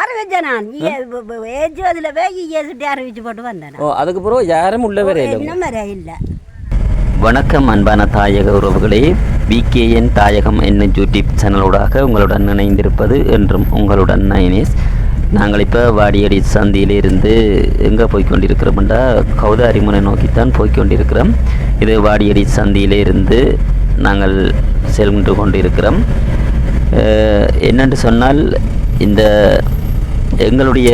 அறிவிச்சேன் நான் ஏஜ் அதில் போய் இஎஸ்டி அறிவிச்சு போட்டு வந்தேன். ஓ அதுக்கு பிறகு யாரும் உள்ள வர இல்லை இன்னும் இல்லை. வணக்கம் அன்பான தாயக உறவுகளே. பிகேஎன் தாயகம் என்ன யூடியூப் சேனலூடாக உங்களுடன் இணைந்திருப்பது என்றும் உங்களுடன் நயனேஸ் நாங்கள் இப்போ வாடியடி சந்தியிலிருந்து எங்கே போய் கொண்டிருக்கிறோம்டா கௌதாரிமுனை நோக்கித்தான் போய் கொண்டிருக்கிறோம் இது வாடியடி சந்தியிலிருந்து நாங்கள் சென்று கொண்டிருக்கிறோம். என்னென்று சொன்னால் இந்த எங்களுடைய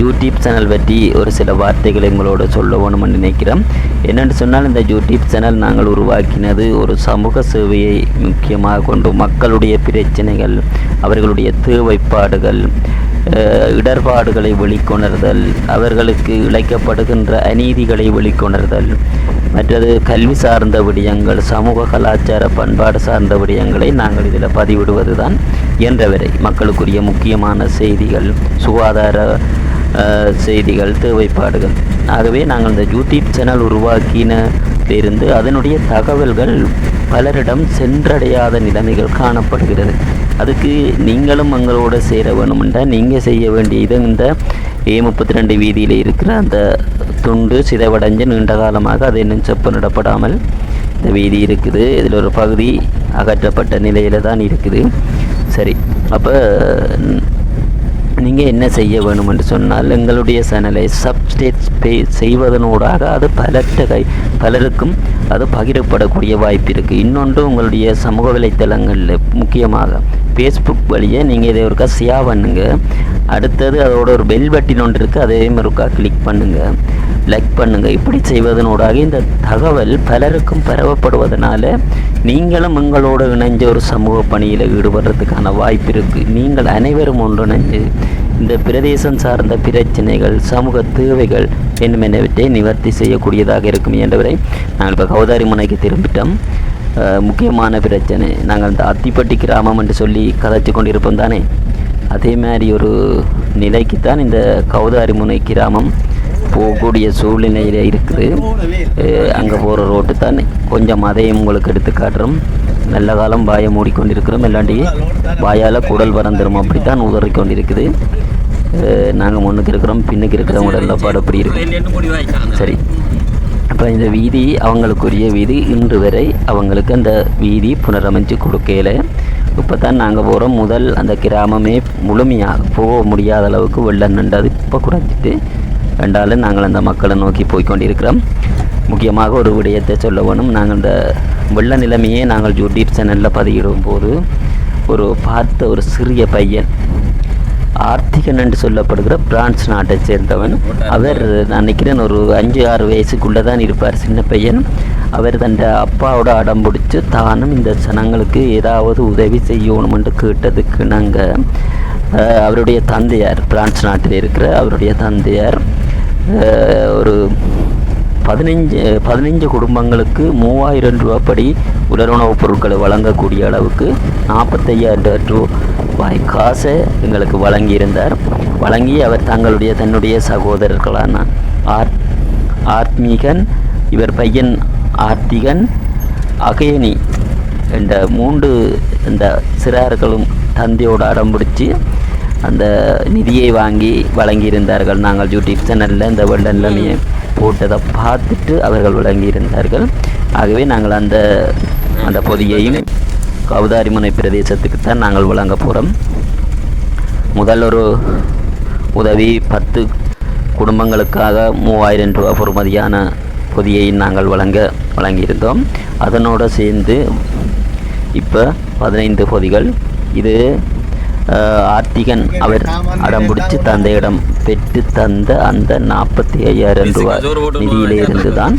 யூடியூப் சேனல் பற்றி ஒரு சில வார்த்தைகளை உங்களோட சொல்ல வேணும்னு நினைக்கிறோம். என்னென்னு சொன்னால் இந்த யூடியூப் சேனல் நாங்கள் உருவாக்கினது ஒரு சமூக சேவையை முக்கியமாக கொண்டு மக்களுடைய பிரச்சனைகள் அவர்களுடைய தேவைப்பாடுகள் இடர்பாடுகளை வெளிக்கொணர்தல் அவர்களுக்கு இழைக்கப்படுகின்ற அநீதிகளை வெளிக்கொணர்தல் மற்றது கல்வி சார்ந்த விடயங்கள் சமூக கலாச்சார பண்பாடு சார்ந்த விடயங்களை நாங்கள் இதில் பதிவிடுவது தான் என்றவரை மக்களுக்குரிய முக்கியமான செய்திகள் சுகாதார செய்திகள் தேவைப்பாடுகள். ஆகவே நாங்கள் இந்த யூடியூப் சேனல் உருவாக்கினிலிருந்து அதனுடைய தகவல்கள் பலரிடம் சென்றடையாத நிலைமைகள் காணப்படுகிறது. அதுக்கு நீங்களும் எங்களோட சேர வேணுமென்றால் நீங்கள் செய்ய வேண்டியது இந்த ஏ முப்பத்தி ரெண்டு வீதியில் இருக்கிற அந்த துண்டு சிதைவடைஞ்சு நீண்ட காலமாக அது இன்னும் செப்பனிடப்படாமல் இந்த வீதி இருக்குது. இதில் ஒரு பகுதி அகற்றப்பட்ட நிலையில் தான் இருக்குது. சரி அப்போ நீங்கள் என்ன செய்ய வேணும் என்று சொன்னால் எங்களுடைய சேனலை சப்ஸ்டேட் பே செய்வதனூடாக அது பலர்கிட்ட கை பலருக்கும் அது பகிரப்படக்கூடிய வாய்ப்பு இருக்குது இன்னொன்று உங்களுடைய சமூக வலைத்தளங்களில் முக்கியமாக ஃபேஸ்புக் வழியே நீங்கள் இதை ஒருக்கா ஷேர் பண்ணுங்கள் அடுத்தது அதோட ஒரு பெல் பட்டின் ஒன்று இருக்குது அதையும் ஒருக்கா கிளிக் பண்ணுங்கள் லைக் பண்ணுங்கள் இப்படி செய்வதனூடாக இந்த தகவல் பலருக்கும் பரவப்படுவதனால நீங்களும் எங்களோடு இணைஞ்ச ஒரு சமூக பணியில் ஈடுபடுறதுக்கான வாய்ப்பு இருக்குது நீங்கள் அனைவரும் ஒன்றிணைஞ்சு இந்த பிரதேசம் சார்ந்த பிரச்சனைகள் சமூக தேவைகள் என்னவென்னவற்றை நிவர்த்தி செய்யக்கூடியதாக இருக்கும் என்றவரை நாங்கள் இப்போ கௌதாரி முனைக்கு திரும்பிட்டோம் முக்கியமான பிரச்சனை. நாங்கள் இந்த அத்திப்பட்டி கிராமம் என்று சொல்லி கதைச்சு கொண்டிருப்போம் தானே? அதே மாதிரி ஒரு நிலைக்குத்தான் இந்த கௌதாரி முனை கிராமம் போகக்கூடிய சூழ்நிலையில் இருக்குது. அங்கே போகிற ரோட்டு தான். கொஞ்சம் அதையும் உங்களுக்கு எடுத்து காட்டுறோம். நல்ல காலம் வாயை மூடிக்கொண்டிருக்கிறோம். இல்லாண்டி வாயால் குடல் பறந்துடும் அப்படித்தான் உதறி கொண்டிருக்குது நாங்கள் முன்னுக்கு இருக்கிறோம். பின்னுக்கு இருக்கிறோம் உடலில் பாடு அப்படி இருக்கு? சரி. அப்போ இந்த வீதி அவங்களுக்குரிய வீதி. இன்று வரை அவங்களுக்கு அந்த வீதி புனரமைச்சு கொடுக்கல. இப்போ தான் நாங்கள் போகிறோம் முதல் அந்த கிராமமே முழுமையாக போக முடியாத அளவுக்கு வெள்ளம் நின்றது. இப்போ குறைஞ்சிட்டு என்றாலும் நாங்கள் அந்த மக்களை நோக்கி போய்கொண்டிருக்கிறோம் முக்கியமாக ஒரு விடயத்தை சொல்ல வேணும். நாங்கள் இந்த வெள்ள நிலைமையே நாங்கள் யூடியூப் சேனலில் பதியிடும் போது ஒரு பார்த்த ஒரு சிறிய பையன் ஆர்த்திகன் என்று சொல்லப்படுகிற பிரான்ஸ் நாட்டை சேர்ந்தவன். அவர் நான் நினைக்கிறேன் ஒரு அஞ்சு ஆறு வயசுக்குள்ளே தான் இருப்பார் சின்ன பையன். அவர் தன் அப்பாவோட அடம் பிடிச்சி தானும் இந்த ஜனங்களுக்கு ஏதாவது உதவி செய்யணுமென்று கேட்டதுக்கு நாங்கள் அவருடைய தந்தையார் பிரான்ஸ் நாட்டில் இருக்கிற அவருடைய தந்தையார் ஒரு பதினஞ்சு பதினஞ்சு குடும்பங்களுக்கு மூவாயிரம் ரூபாப்படி உலருணவுப் பொருட்களை வழங்கக்கூடிய அளவுக்கு நாற்பத்தையாயிரம் ரூபாய் காசை எங்களுக்கு வழங்கியிருந்தார். வழங்கி அவர் தங்களுடைய தன்னுடைய சகோதரர்களான ஆர் ஆத்மீகன் இவர் பையன் ஆர்த்திகன் அகேனி என்ற மூன்று இந்த சிறார்களும் தந்தையோடு அடம் பிடிச்சி அந்த நிதியை வாங்கி வழங்கியிருந்தார்கள். நாங்கள் யூடியூப் சேனலில் இந்த வெள்ளநிலைமையை போட்டதை பார்த்துட்டு அவர்கள் வழங்கியிருந்தார்கள். ஆகவே நாங்கள் அந்த அந்த பொதியையும் கவுதாரிமுனை பிரதேசத்துக்கு தான் நாங்கள் வழங்க போகிறோம் முதல் ஒரு உதவி பத்து குடும்பங்களுக்காக மூவாயிரம் ரூபா பொறுமதியான பொதியை நாங்கள் வழங்க வழங்கியிருந்தோம். அதனோடு சேர்ந்து இப்போ பதினைந்து பொதிகள். இது ஆர்த்திகன் அவர் அடம் பிடிச்சி தந்தையிடம் பெற்று தந்த அந்த நாற்பத்தி ஐயாயிரம் ரூபாய் நிதியிலே இருந்து தான்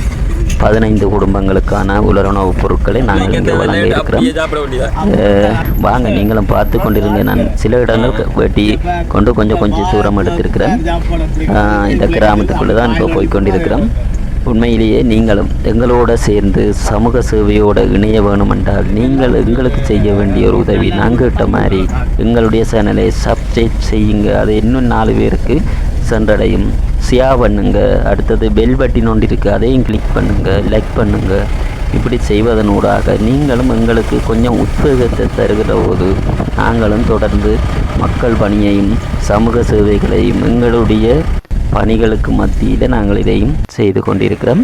பதினைந்து குடும்பங்களுக்கான உலருணவுப் பொருட்களை நாங்கள் இங்கே வழங்க இருக்கிறோம். வாங்க நீங்களும் பார்த்து கொண்டிருங்க. நான் சில இடங்கள் வெட்டி கொண்டு கொஞ்சம் கொஞ்சம் தூரம் எடுத்திருக்கிறேன். இந்த கிராமத்துக்குள்ளே தான் இப்போ போய் கொண்டிருக்கிறோம். உண்மையிலேயே நீங்களும் எங்களோட சேர்ந்து சமூக சேவையோட இணைய வேணுமென்றால் நீங்கள் எங்களுக்கு செய்ய வேண்டிய ஒரு உதவி. நாங்கள் இட்ட மாதிரி எங்களுடைய சேனலை சப்ஸ்கிரைப் செய்யுங்க. அது இன்னும் நாலு பேருக்கு சென்றடையும். ஷியா பண்ணுங்க. அடுத்தது பெல் பட்டின் ஒன்று இருக்குது அதையும் கிளிக் பண்ணுங்க. லைக் பண்ணுங்க. இப்படி செய்வதனூடாக நீங்களும் எங்களுக்கு கொஞ்சம் உத்வேகத்தை தருகிற போது நாங்களும் தொடர்ந்து மக்கள் பணியையும் சமூக சேவைகளையும் எங்களுடைய பணிகளுக்கு மத்தியில் நாங்கள் இதையும் செய்து கொண்டிருக்கிறோம்.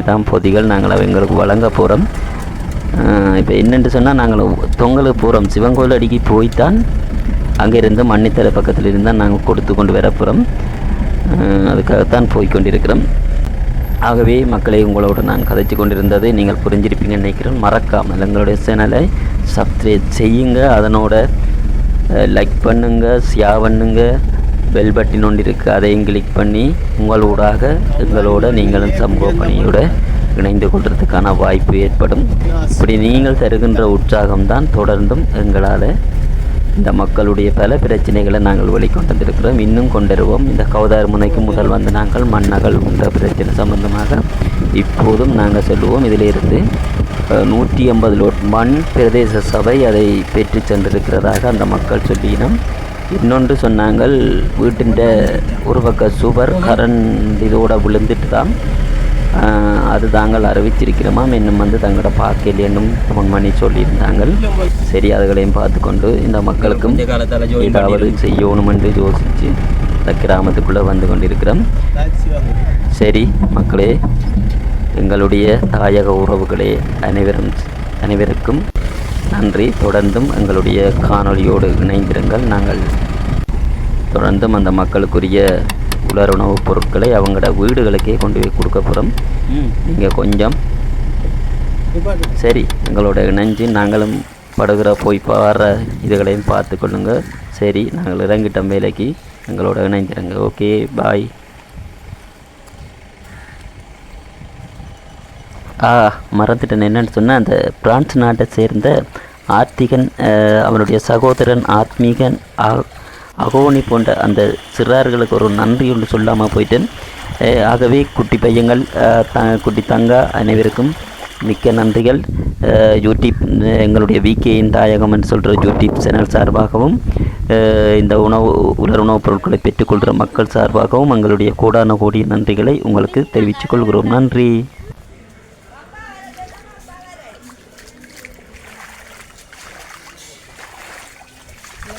இதான் பொதிகள் நாங்கள் அவங்களுக்கு எங்களுக்கு வழங்க போகிறோம் இப்போ என்னென்று சொன்னால் நாங்கள் தொங்கலுக்கு போகிறோம் சிவன் கோயில் அடிக்கி போய்த்தான் அங்கேருந்து மன்னித்தலை பக்கத்தில் இருந்தால் நாங்கள் கொடுத்து கொண்டு வர போகிறோம் அதுக்காகத்தான் போய் கொண்டிருக்கிறோம். ஆகவே மக்களை உங்களோடு நான் கதைச்சு கொண்டிருந்ததை நீங்கள் புரிஞ்சிருப்பீங்கன்னு நினைக்கிறேன். மறக்காமல் எங்களுடைய சேனலை சப்ஸ்கிரைப் செய்யுங்க. அதனோட லைக் பண்ணுங்க ஷேர் பண்ணுங்கள் பெல் பட்டின் ஒன்று இருக்குது அதையும் கிளிக் பண்ணி உங்களூடாக எங்களோட நீங்களும் சமூக பணியோட இணைந்து கொள்றதுக்கான வாய்ப்பு ஏற்படும். இப்படி நீங்கள் தருகின்ற உற்சாகம்தான் தொடர்ந்தும் எங்களால் இந்த மக்களுடைய பல பிரச்சனைகளை நாங்கள் வெளிக்கொண்டு வந்திருக்கிறோம் இன்னும் கொண்டிருவோம். இந்த கௌதார் முனைக்கு முதல் வந்து நாங்கள் மண்ணகல் உண்ட பிரச்சனை சம்பந்தமாக இப்போதும் நாங்கள் சொல்லுவோம். இதிலிருந்து நூற்றி ஐம்பது லோட் மண் பிரதேச சபை அதை பெற்று சென்றிருக்கிறதாக அந்த மக்கள் சொல்லினோம் இன்னொன்று சொன்னாங்கள் வீட்டின் ஒரு பக்க சுவர் கரண்ட் இதோட விழுந்துட்டு தான் அது தாங்கள் அறிவிச்சிருக்கிறோமாம் இன்னும் வந்து தங்களோட பார்க்கல என்னும் ஃபோன் பண்ணி சொல்லியிருந்தாங்க சரி அதுகளையும் பார்த்துக்கொண்டு இந்த மக்களுக்கும் ஏதாவது செய்யணும் என்று யோசித்து இந்த கிராமத்துக்குள்ளே வந்து கொண்டிருக்கிறோம். சரி மக்களே எங்களுடைய தாயக உறவுகளே அனைவரும் அனைவருக்கும் நன்றி. தொடர்ந்தும் எங்களுடைய காணொளியோடு இணைந்திருங்கள். நாங்கள் தொடர்ந்தும் அந்த மக்களுக்குரிய உலர் உணவுப் பொருட்களை அவங்களோட வீடுகளுக்கே கொண்டு போய் கொடுக்க போகிறோம் நீங்கள் கொஞ்சம் சரி எங்களோட இணைஞ்சு நாங்களும் படுகிற போய் பாடுற இதுகளையும் பார்த்து கொள்ளுங்க சரி நாங்கள் இறங்கிட்டோம் வேலைக்கு. எங்களோட இணைஞ்சிருங்க ஓகே பாய். ஆ மறந்துட்டேன். என்னென்னு சொன்னால் அந்த பிரான்ஸ் நாட்டை சேர்ந்த ஆர்த்திகன் அவனுடைய சகோதரன் ஆத்மீகன் அகோனி போன்ற அந்த சிறார்களுக்கு ஒரு நன்றி ஒன்று சொல்லாமல் போயிட்டேன். ஆகவே குட்டி பையங்கள் த குட்டி தங்கா அனைவருக்கும் மிக்க நன்றிகள். யூடியூப் எங்களுடைய விகேயின் என்று சொல்கிற யூடியூப் சேனல் சார்பாகவும் இந்த உணவு உலர் உணவுப் பொருட்களை பெற்றுக்கொள்கிற மக்கள் சார்பாகவும் எங்களுடைய கூடான கூடிய நன்றிகளை உங்களுக்கு தெரிவித்துக் கொள்கிறோம். நன்றி.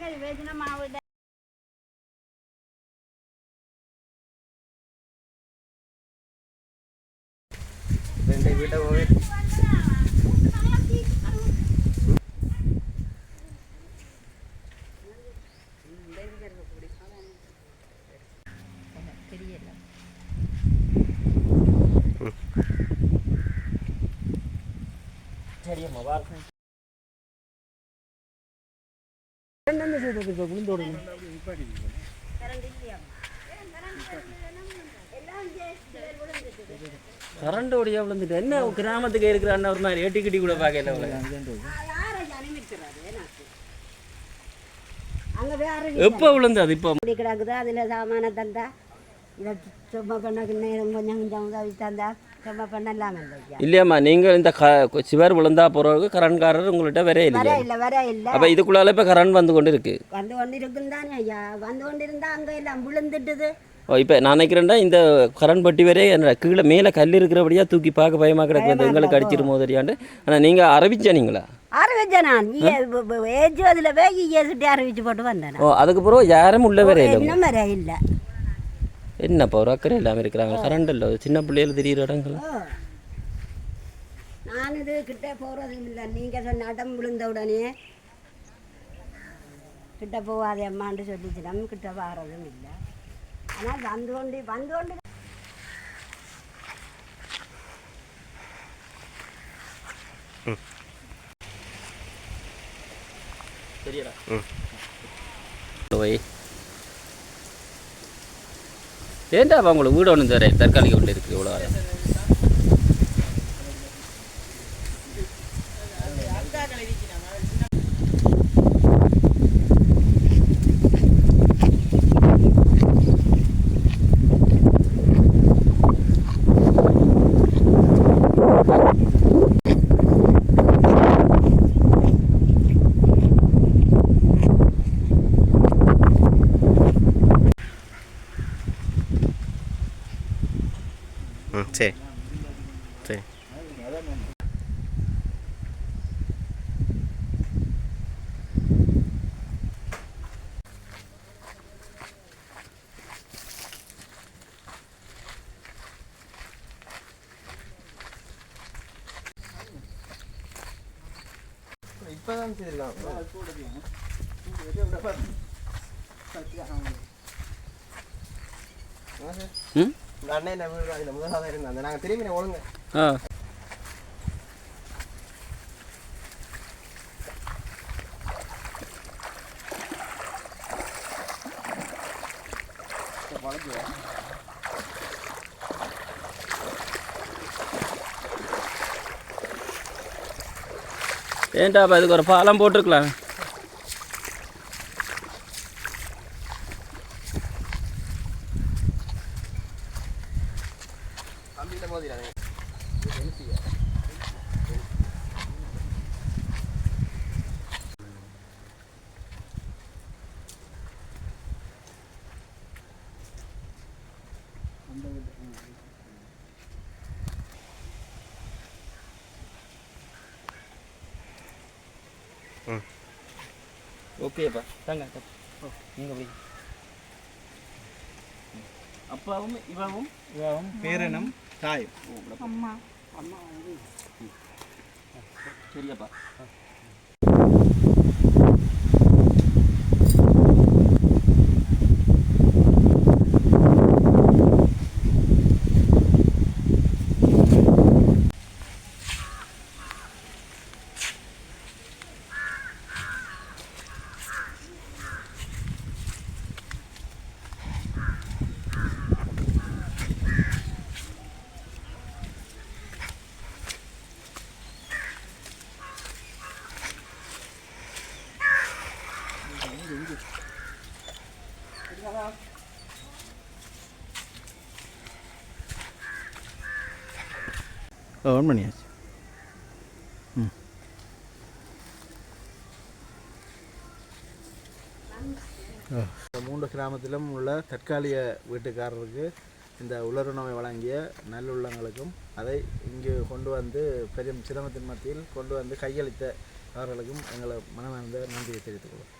நாங்கள் வேதின மாவு ரெண்டு வீட்டை போய் கரண்ட் ஒடியா விழுந்துட்டு. என்ன கிராமத்துக்கு இருக்கிற அண்ணன் ஒரு மாதிரி ஏட்டி கிட்டி கூட பார்க்கல அவளை. அங்கே எப்போ விழுந்தது இப்போ? இப்படி கிடக்குது அதில் சாமான தந்தா. இதை சும்மா பண்ணக்கு நேரம் கொஞ்சம் கொஞ்சம் உதவி தந்தா. இல்லையாம்மா நீங்கள் இந்த க சிவர் விழுந்தா பிறகு கரண்காரர் உங்கள்கிட்ட வரே இல்லையா. இல்லை வர இல்லை. அப்போ இதுக்குள்ளால இப்போ கரண்ட் வந்து கொண்டு இருக்கு வந்து கொண்டு இருக்கும் தானே ஐயா? வந்து கொண்டு இருந்தா அங்கே எல்லாம் விழுந்துட்டுது. ஓ இப்போ நான் நினைக்கிறேன்டா இந்த கரண்ட் பட்டி வரை என்ன கீழே மேலே கல் இருக்கிறபடியா தூக்கி பார்க்க பயமாக கிடக்கு வந்து எங்களுக்கு அடிச்சிருமோ தெரியாண்டு. ஆனால் நீங்கள்? அறிவிச்சானீங்களா அறிவிச்சேன் நான் ஏஜ் அதில் போய் இயேசுட்டி அறிவிச்சு போட்டு வந்தேன் ஓ அதுக்கு பிறகு யாரும் உள்ள வரே இல்லை இன்னும் வர இல்லை. என்னப்பா ஒரு அக்கறை இல்லாமல் இருக்கிறாங்க? கரண்ட் இல்லை. சின்ன பிள்ளைகள் தெரியுற இடங்கள். நான் இது கிட்ட போகிறதும் இல்லை. நீங்கள் சொன்ன அடம் விழுந்த உடனே கிட்ட போகாதே அம்மான்னு சொல்லிச்சு. நம்ம கிட்ட வாரதும் இல்லை. ஆனால் வந்து கொண்டு வந்து கொண்டு சரியாடா போய். ஏன்டா அவங்களுக்கு வீடு ஒன்று தரேன் தற்காலிக வீடு இருக்குது இவ்வளோ சரி. சரி. இப்பதான் செய்யலாம் ம்? இந்த அண்ணன் என்ன வீடு அதில் முதலாவது இருந்தாங்க நாங்கள் திரும்பி ஒழுங்க. ஆ. ஏன்டா அப்போ இதுக்கு ஒரு பாலம் போட்டிருக்கலாம்? ஓகேப்பா தாங்க நீங்கள் போய். அப்பாவும் இவாவும் இவாவும் பேரினம் தாய் சரியாப்பா ஆன் பண்ணியாச்சு. இந்த மூன்று கிராமத்திலும் உள்ள தற்காலிக வீட்டுக்காரருக்கு இந்த உலருணவை வழங்கிய நல்லுள்ளங்களுக்கும் அதை இங்கு கொண்டு வந்து பெரும் சிரமத்தின் மத்தியில் கொண்டு வந்து கையளித்த அவர்களுக்கும் எங்களை மனமார்ந்த நன்றியை தெரிவித்துக் கொள்வோம்